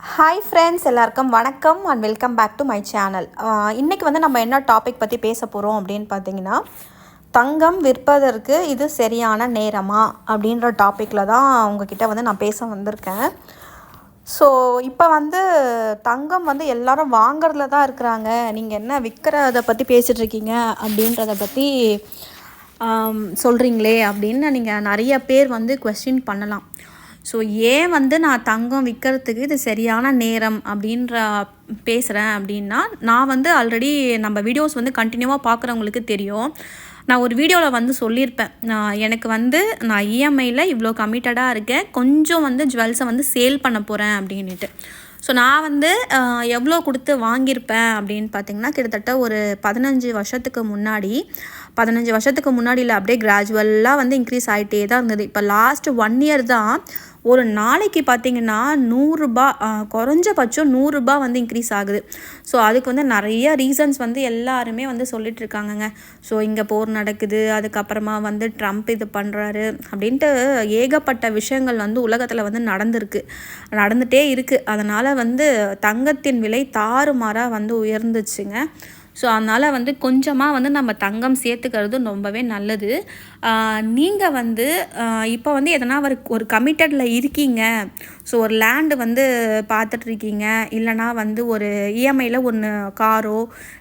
Hi friends எல்லாருக்கும் வணக்கம் and welcome back to my channel இன்றைக்கி வந்து நம்ம என்ன டாபிக் பற்றி பேச போகிறோம் அப்படின்னு பார்த்தீங்கன்னா தங்கம் விற்பதற்கு இது சரியான நேரமா அப்படின்ற டாப்பிக்கில் தான் உங்ககிட்ட வந்து நான் பேச வந்திருக்கேன். ஸோ இப்போ வந்து தங்கம் வந்து எல்லாரும் வாங்குறதுல தான் இருக்கிறாங்க. நீங்கள் என்ன விற்கிறத பற்றி பேசிகிட்ருக்கீங்க அப்படின்றத பற்றி சொல்கிறீங்களே அப்படின்னு நீங்கள் நிறைய பேர் வந்து கொஸ்டின் பண்ணலாம். ஸோ ஏன் வந்து நான் தங்கம் விற்கிறதுக்கு இது சரியான நேரம் அப்படின்ற பேசுகிறேன் அப்படின்னா நான் வந்து ஆல்ரெடி நம்ம வீடியோஸ் வந்து கண்டினியூவாக பார்க்குறவங்களுக்கு தெரியும். நான் ஒரு வீடியோவில் வந்து சொல்லியிருப்பேன். நான் எனக்கு வந்து நான் இஎம்ஐயில் இவ்வளோ கமிட்டடாக இருக்கேன். கொஞ்சம் வந்து ஜுவல்ஸை வந்து சேல் பண்ண போகிறேன் அப்படின்ட்டு ஸோ நான் வந்து எவ்வளோ கொடுத்து வாங்கியிருப்பேன் அப்படின்னு பார்த்தீங்கன்னா கிட்டத்தட்ட ஒரு பதினஞ்சு வருஷத்துக்கு முன்னாடி பதினஞ்சு வருஷத்துக்கு முன்னாடியில் அப்படியே கிராஜுவலாக வந்து இன்க்ரீஸ் ஆகிட்டே தான் இருந்தது. இப்போ லாஸ்ட் ஒன் இயர் தான் ஒரு நாளைக்கு பார்த்தீங்கன்னா நூறுரூபா குறைஞ்சபட்சம் நூறுரூபா வந்து இன்க்ரீஸ் ஆகுது. ஸோ அதுக்கு வந்து நிறைய ரீசன்ஸ் வந்து எல்லாருமே வந்து சொல்லிட்டு இருக்காங்கங்க. ஸோ இங்கே போர் நடக்குது அதுக்கப்புறமா வந்து ட்ரம்ப் இது பண்ணுறாரு அப்படின்ட்டு ஏகப்பட்ட விஷயங்கள் வந்து உலகத்தில் வந்து நடந்திருக்கு. நடந்துகிட்டே இருக்குது அதனால் வந்து தங்கத்தின் விலை தாறுமாறாக வந்து உயர்ந்துச்சுங்க. ஸோ அதனால் வந்து கொஞ்சமாக வந்து நம்ம தங்கம் சேர்த்துக்கிறது ரொம்பவே நல்லது. நீங்கள் வந்து இப்போ வந்து எதனா ஒரு ஒரு கமிட்டடில் இருக்கீங்க. ஸோ ஒரு லேண்டு வந்து பார்த்துட்ருக்கீங்க. இல்லைனா வந்து ஒரு இஎம்ஐயில் ஒன்று காரோ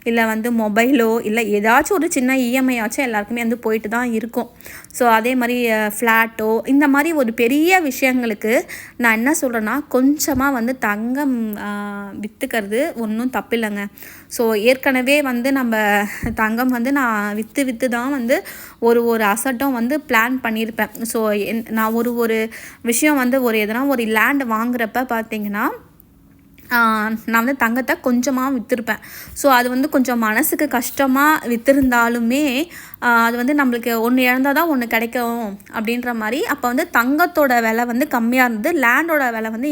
இல்லை வந்து மொபைலோ இல்லை ஏதாச்சும் ஒரு சின்ன இஎம்ஐ ஆச்சும் எல்லாருக்குமே வந்து போயிட்டு தான் இருக்கும். ஸோ அதே மாதிரி ஃப்ளாட்டோ இந்த மாதிரி ஒரு பெரிய விஷயங்களுக்கு நான் என்ன சொல்கிறேன்னா கொஞ்சமாக வந்து தங்கம் விற்றுக்கிறது ஒன்றும் தப்பில்லைங்க. ஸோ ஏற்கனவே வந்து நம்ம தங்கம் வந்து நான் விற்று விற்று தான் வந்து ஒரு ஒரு அசட்டும் வந்து பிளான் பண்ணியிருப்பேன். ஸோ நான் ஒரு ஒரு விஷயம் வந்து ஒரு எதனா ஒரு லேண்ட் வாங்குறப்ப பார்த்தீங்கன்னா நான் வந்து தங்கத்தை கொஞ்சமாக விற்றுருப்பேன் ஸோ அது வந்து கொஞ்சம் மனசுக்கு கஷ்டமாக விற்றுருந்தாலுமே அது வந்து நம்மளுக்கு ஒன்று இழந்தால் தான் ஒன்று கிடைக்கும் அப்படின்ற மாதிரி. அப்போ வந்து தங்கத்தோட விலை வந்து கம்மியாக இருந்தது. லேண்டோட விலை வந்து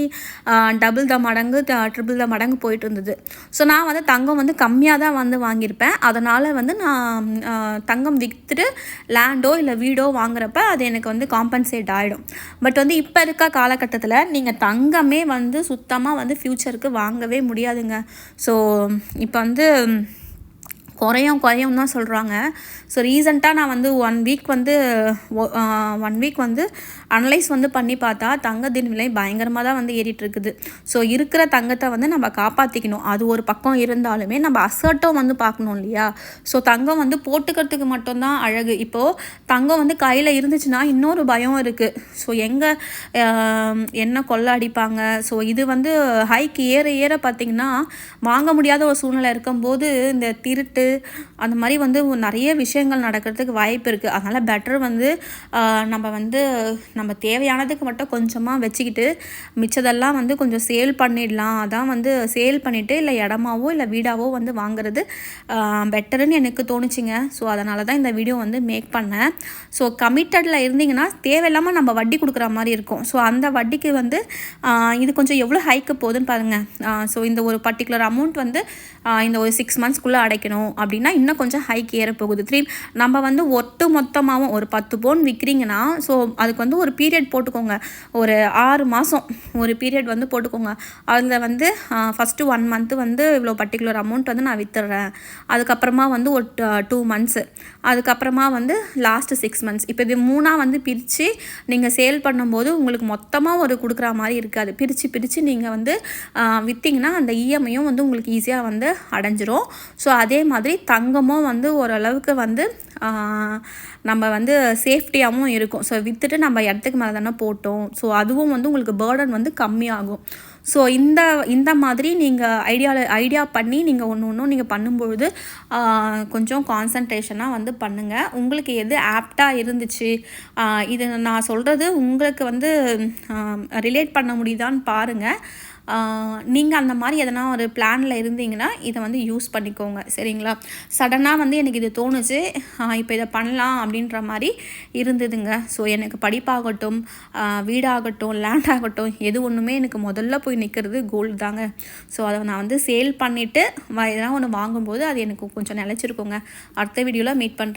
டபுள் த மடங்கு ட்ரிபிள் த மடங்கு போயிட்டு இருந்தது. ஸோ நான் வந்து தங்கம் வந்து கம்மியாக தான் வந்து வாங்கியிருப்பேன். அதனால் வந்து நான் தங்கம் விற்றுட்டு லேண்டோ இல்லை வீடோ வாங்குறப்ப அது எனக்கு வந்து காம்பன்சேட் ஆகிடும் பட் வந்து இப்போ இருக்க காலகட்டத்தில் நீங்கள் தங்கமே வந்து சுத்தமாக வந்து ஃப்யூச்சருக்கு வாங்கவே முடியாதுங்க. ஸோ இப்போ வந்து குறையும் குறையும் தான் சொல்கிறாங்க ஸோ ரீசண்டாக நான் வந்து ஒன் வீக் வந்து ஒன் வீக் வந்து அனலைஸ் வந்து பண்ணி பார்த்தா தங்கத்தின் விலை பயங்கரமாக தான் வந்து ஏறிட்டுருக்குது. ஸோ இருக்கிற தங்கத்தை வந்து நம்ம காப்பாற்றிக்கணும் அது ஒரு பக்கம் இருந்தாலுமே நம்ம அசர்ட்டும் வந்து பார்க்கணும் இல்லையா? ஸோ தங்கம் வந்து போட்டுக்கிறதுக்கு மட்டும்தான் அழகு. இப்போது தங்கம் வந்து கையில் இருந்துச்சுன்னா இன்னொரு பயம் இருக்குது ஸோ எங்கே என்ன கொள்ள அடிப்பாங்க? ஸோ இது வந்து ஹைக்கு ஏற ஏற பார்த்திங்கன்னா வாங்க முடியாத ஒரு சூழ்நிலை இருக்கும்போது இந்த திருட்டு அந்த மாதிரி வந்து நிறைய விஷயங்கள் நடக்கிறதுக்கு வாய்ப்பு இருக்குது அதனால் பெட்டர் வந்து நம்ம வந்து நம்ம தேவையானதுக்கு மட்டும் கொஞ்சமாக வச்சுக்கிட்டு மிச்சதெல்லாம் வந்து கொஞ்சம் சேல் பண்ணிடலாம். அதான் வந்து சேல் பண்ணிவிட்டு இல்லை இடமாவோ இல்லை வீடாவோ வந்து வாங்குறது பெட்டருன்னு எனக்கு தோணுச்சுங்க. ஸோ அதனால தான் இந்த வீடியோ வந்து மேக் பண்ணேன். ஸோ கமிட்டடில் இருந்தீங்கன்னா தேவையில்லாமல் நம்ம வட்டி கொடுக்குற மாதிரி இருக்கும். ஸோ அந்த வட்டிக்கு வந்து இது கொஞ்சம் எவ்வளோ ஹைக்கு போகுதுன்னு பாருங்கள் ஸோ இந்த ஒரு பர்டிகுலர் அமௌண்ட் வந்து இந்த ஒரு சிக்ஸ் மந்த்ஸ்க்குள்ளே அடைக்கணும். அப்படின்னா இன்னும் கொஞ்சம் ஹைக் ஏற போகுது. த்ரீ நம்ம வந்து ஒட்டு மொத்தமாகவும் ஒரு பத்து பவுன் விற்கிறீங்கன்னா ஸோ அதுக்கு வந்து ஒரு பீரியட் போட்டுக்கோங்க. ஒரு ஆறு மாதம் ஒரு பீரியட் வந்து போட்டுக்கோங்க. அதில் வந்து ஃபஸ்ட்டு ஒன் மந்த்து வந்து இவ்வளோ பர்டிகுலர் அமௌண்ட் வந்து நான் விற்றுறேன் அதுக்கப்புறமா வந்து ஒரு டூ மந்த்ஸு அதுக்கப்புறமா வந்து லாஸ்ட்டு சிக்ஸ் மந்த்ஸ் இப்போ இது மூணாக வந்து பிரித்து நீங்கள் சேல் பண்ணும்போது உங்களுக்கு மொத்தமாக ஒரு கொடுக்குற மாதிரி இருக்காது. பிரித்து பிரித்து நீங்கள் வந்து விற்றிங்கன்னா அந்த இஎம்ஐயும் வந்து உங்களுக்கு ஈஸியாக வந்து அடைஞ்சிரும். ஸோ அதே மாதிரி மாதிரி தங்கமும் வந்து ஓரளவுக்கு வந்து நம்ம வந்து சேஃப்டியாகவும் இருக்கும். ஸோ விற்றுட்டு நம்ம இடத்துக்கு மேலே தானே போட்டோம். ஸோ அதுவும் வந்து உங்களுக்கு பேர்டன் வந்து கம்மியாகும். ஸோ இந்த இந்த மாதிரி நீங்கள் ஐடியாவில் ஐடியா பண்ணி நீங்கள் ஒன்று ஒன்றும் நீங்கள் பண்ணும்பொழுது கொஞ்சம் கான்சன்ட்ரேஷனாக வந்து பண்ணுங்கள் உங்களுக்கு எது ஆப்டாக இருந்துச்சு இது நான் சொல்கிறது உங்களுக்கு வந்து ரிலேட் பண்ண முடியுதான்னு பாருங்கள் நீங்கள் அந்த மாதிரி எதனா ஒரு பிளானில் இருந்தீங்கன்னா இதை வந்து யூஸ் பண்ணிக்கோங்க. சரிங்களா? சடனாக வந்து எனக்கு இது தோணுச்சு. இப்போ இதை பண்ணலாம் அப்படின்ற மாதிரி இருந்ததுங்க. ஸோ எனக்கு படிப்பாகட்டும் வீடாகட்டும் லேண்ட் ஆகட்டும் எது ஒன்றுமே எனக்கு முதல்ல போய் நிற்கிறது கோல்டு தாங்க. ஸோ அதை நான் வந்து சேல் பண்ணிவிட்டு எதனா ஒன்று வாங்கும்போது அது எனக்கு கொஞ்சம் நிலச்சிருக்கோங்க. அடுத்த வீடியோவில் மீட் பண்ணுறேங்க